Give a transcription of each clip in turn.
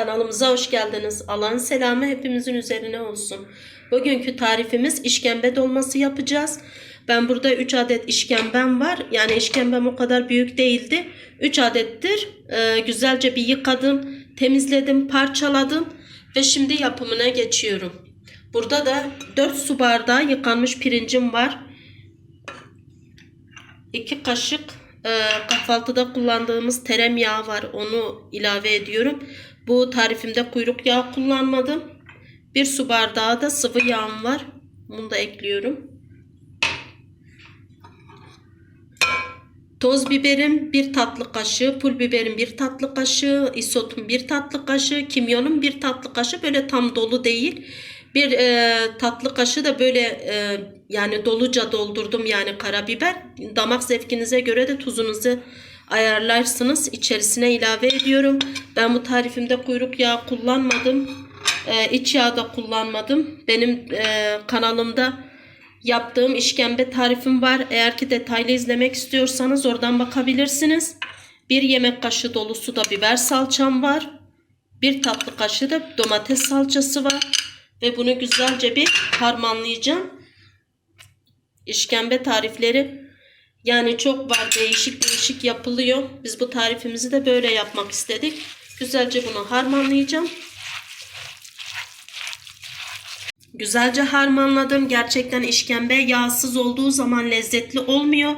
Kanalımıza hoş geldiniz. Allah'ın selamı hepimizin üzerine olsun. Bugünkü tarifimiz işkembe dolması yapacağız. Ben burada 3 adet işkembem var. Yani işkembem o kadar büyük değildi. 3 adettir. Ee, güzelce bir yıkadım, temizledim, parçaladım ve şimdi yapımına geçiyorum. Burada da 4 su bardağı yıkanmış pirincim var. 2 kaşık e, kahvaltıda kullandığımız tereyağı var. Onu ilave ediyorum. Bu tarifimde kuyruk yağı kullanmadım. Bir su bardağı da sıvı yağım var. Bunu da ekliyorum. Toz biberim bir tatlı kaşığı, pul biberim bir tatlı kaşığı, isotum bir tatlı kaşığı, kimyonum bir tatlı kaşığı böyle tam dolu değil. Bir e, tatlı kaşığı da böyle e, yani doluca doldurdum yani karabiber. Damak zevkinize göre de tuzunuzu ayarlarsınız. İçerisine ilave ediyorum. Ben bu tarifimde kuyruk yağı kullanmadım. E, iç yağ da kullanmadım. Benim e, kanalımda yaptığım işkembe tarifim var. Eğer ki detaylı izlemek istiyorsanız oradan bakabilirsiniz. Bir yemek kaşığı dolusu da biber salçam var. Bir tatlı kaşığı da domates salçası var. Ve bunu güzelce bir harmanlayacağım. İşkembe tarifleri yani çok var değişik değişik yapılıyor. Biz bu tarifimizi de böyle yapmak istedik. Güzelce bunu harmanlayacağım. Güzelce harmanladım. Gerçekten işkembe yağsız olduğu zaman lezzetli olmuyor.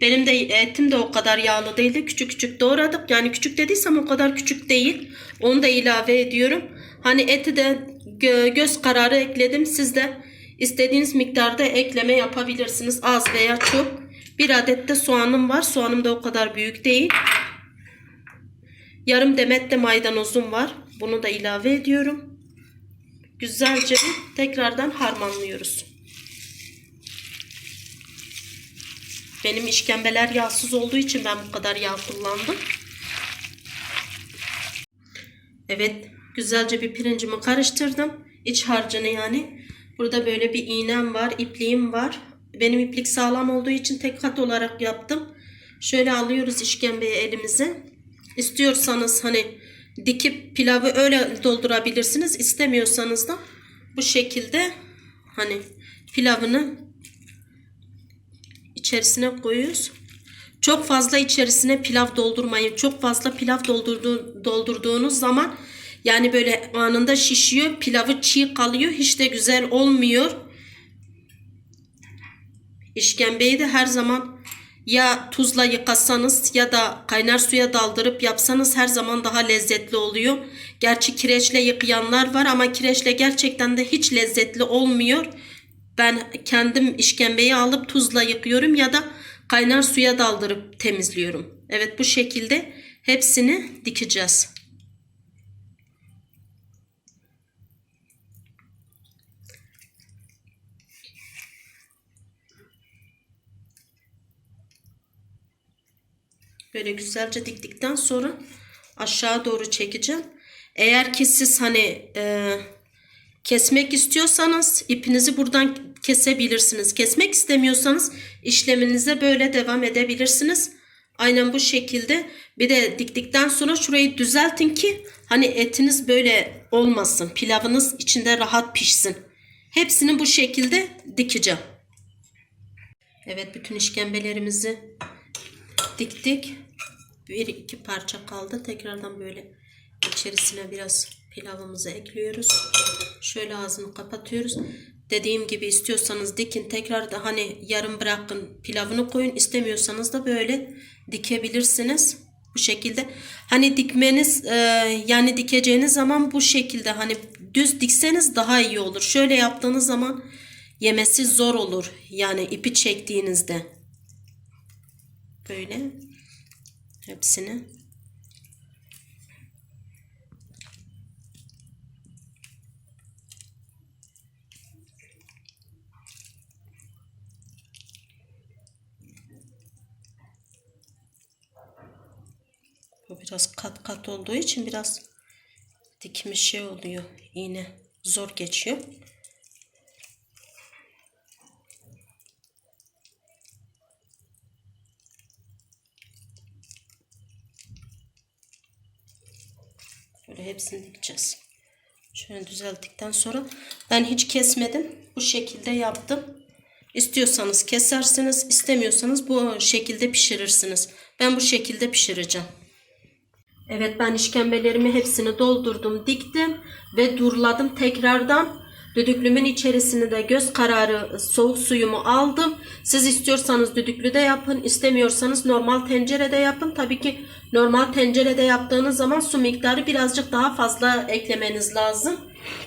Benim de etim de o kadar yağlı değildi. Küçük küçük doğradık. Yani küçük dediysem o kadar küçük değil. Onu da ilave ediyorum. Hani eti de göz kararı ekledim. Siz de istediğiniz miktarda ekleme yapabilirsiniz. Az veya çok. Bir adet de soğanım var. Soğanım da o kadar büyük değil. Yarım demet de maydanozum var. Bunu da ilave ediyorum. Güzelce tekrardan harmanlıyoruz. Benim işkembeler yağsız olduğu için ben bu kadar yağ kullandım. Evet, güzelce bir pirincimi karıştırdım. İç harcını yani. Burada böyle bir iğnem var, ipliğim var. Benim iplik sağlam olduğu için tek kat olarak yaptım. Şöyle alıyoruz işkembeyi elimize. İstiyorsanız hani dikip pilavı öyle doldurabilirsiniz. İstemiyorsanız da bu şekilde hani pilavını içerisine koyuyoruz. Çok fazla içerisine pilav doldurmayın. Çok fazla pilav doldurdu, doldurduğunuz zaman yani böyle anında şişiyor. Pilavı çiğ kalıyor. Hiç de güzel olmuyor. İşkembeyi de her zaman ya tuzla yıkasanız ya da kaynar suya daldırıp yapsanız her zaman daha lezzetli oluyor. Gerçi kireçle yıkayanlar var ama kireçle gerçekten de hiç lezzetli olmuyor. Ben kendim işkembeyi alıp tuzla yıkıyorum ya da kaynar suya daldırıp temizliyorum. Evet bu şekilde hepsini dikeceğiz. Böyle güzelce diktikten sonra aşağı doğru çekeceğim. Eğer ki siz hani e, kesmek istiyorsanız ipinizi buradan kesebilirsiniz. Kesmek istemiyorsanız işleminize böyle devam edebilirsiniz. Aynen bu şekilde. Bir de diktikten sonra şurayı düzeltin ki hani etiniz böyle olmasın. Pilavınız içinde rahat pişsin. Hepsini bu şekilde dikeceğim. Evet bütün işkembelerimizi diktik. Bir iki parça kaldı. Tekrardan böyle içerisine biraz pilavımızı ekliyoruz. Şöyle ağzını kapatıyoruz. Dediğim gibi istiyorsanız dikin. Tekrar da hani yarım bırakın pilavını koyun. İstemiyorsanız da böyle dikebilirsiniz. Bu şekilde. Hani dikmeniz e, yani dikeceğiniz zaman bu şekilde hani düz dikseniz daha iyi olur. Şöyle yaptığınız zaman yemesi zor olur. Yani ipi çektiğinizde. Böyle hepsini. Bu biraz kat kat olduğu için biraz dikmiş şey oluyor. İğne zor geçiyor. Böyle hepsini dikeceğiz. Şöyle düzelttikten sonra ben hiç kesmedim. Bu şekilde yaptım. İstiyorsanız kesersiniz, istemiyorsanız bu şekilde pişirirsiniz. Ben bu şekilde pişireceğim. Evet ben işkembelerimi hepsini doldurdum, diktim ve durladım tekrardan. Düdüklümün içerisine de göz kararı soğuk suyumu aldım. Siz istiyorsanız düdüklüde yapın, istemiyorsanız normal tencerede yapın. Tabii ki normal tencerede yaptığınız zaman su miktarı birazcık daha fazla eklemeniz lazım.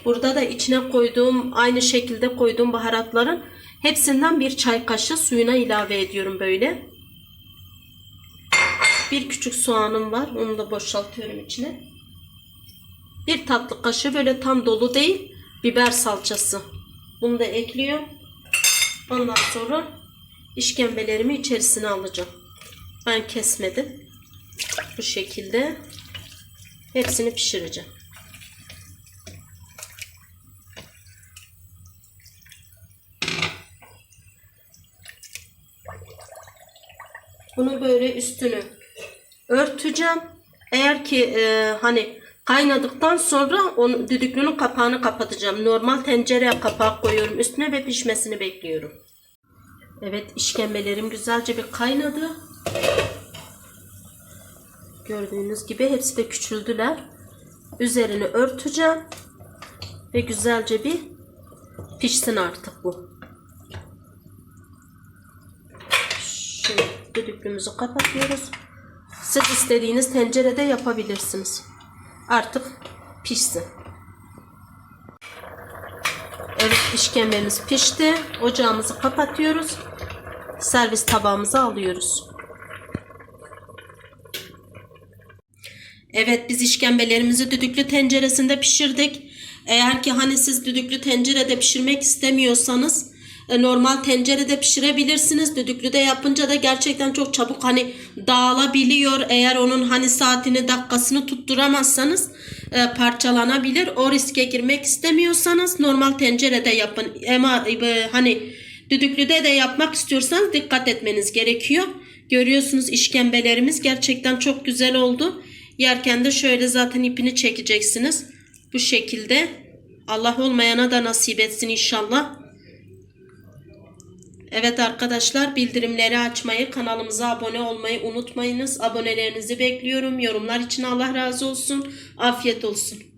Burada da içine koyduğum, aynı şekilde koyduğum baharatların hepsinden bir çay kaşığı suyuna ilave ediyorum böyle. Bir küçük soğanım var. Onu da boşaltıyorum içine. Bir tatlı kaşığı böyle tam dolu değil. Biber salçası. Bunu da ekliyorum. Ondan sonra işkembelerimi içerisine alacağım. Ben kesmedim. Bu şekilde hepsini pişireceğim. Bunu böyle üstünü örteceğim. Eğer ki e, hani kaynadıktan sonra onu düdüklünün kapağını kapatacağım. Normal tencereye kapak koyuyorum üstüne ve pişmesini bekliyorum. Evet işkembelerim güzelce bir kaynadı. Gördüğünüz gibi hepsi de küçüldüler. Üzerini örteceğim. Ve güzelce bir pişsin artık bu. Şimdi düdüklümüzü kapatıyoruz. Siz istediğiniz tencerede yapabilirsiniz. Artık pişsin. Evet işkembemiz pişti. Ocağımızı kapatıyoruz. Servis tabağımıza alıyoruz. Evet biz işkembelerimizi düdüklü tenceresinde pişirdik. Eğer ki hani siz düdüklü tencerede pişirmek istemiyorsanız normal tencerede pişirebilirsiniz. Düdüklüde yapınca da gerçekten çok çabuk hani dağılabiliyor. Eğer onun hani saatini dakikasını tutturamazsanız e, parçalanabilir. O riske girmek istemiyorsanız normal tencerede yapın. Ama e, hani düdüklüde de yapmak istiyorsanız dikkat etmeniz gerekiyor. Görüyorsunuz işkembelerimiz gerçekten çok güzel oldu. Yerken de şöyle zaten ipini çekeceksiniz. Bu şekilde. Allah olmayana da nasip etsin inşallah. Evet arkadaşlar bildirimleri açmayı, kanalımıza abone olmayı unutmayınız. Abonelerinizi bekliyorum. Yorumlar için Allah razı olsun. Afiyet olsun.